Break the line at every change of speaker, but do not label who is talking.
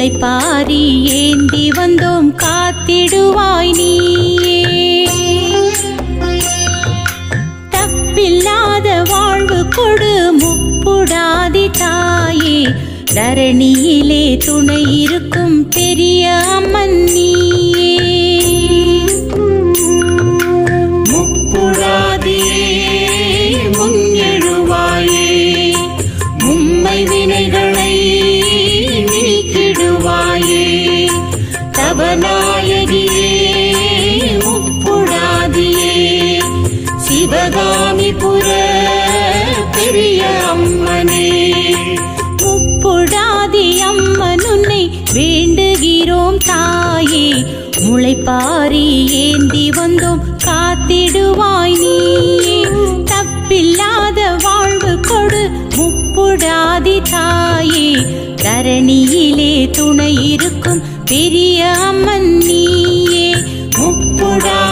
முளைப்பாரி ஏந்தி வந்தோம் காத்திடுவாய் நீயே. தப்பில்லாத வாழ்வு கொடு முப்புடாதி தாயே. தரணியிலே துணை இருக்கும் காமிபுர பெரிய அம்மனே. முப்புடாதி அம்மன் உன்னை வேண்டுகிறோம் தாயே. முளைப்பாரி ஏந்தி வந்தோம் காத்திடுவாய் நீ தப்பில்லாத வாழ்வு கொடு முப்புடாதி தாயே. தரணியிலே துணை இருக்கும் பெரிய அம்மன் நீயே. முப்புடா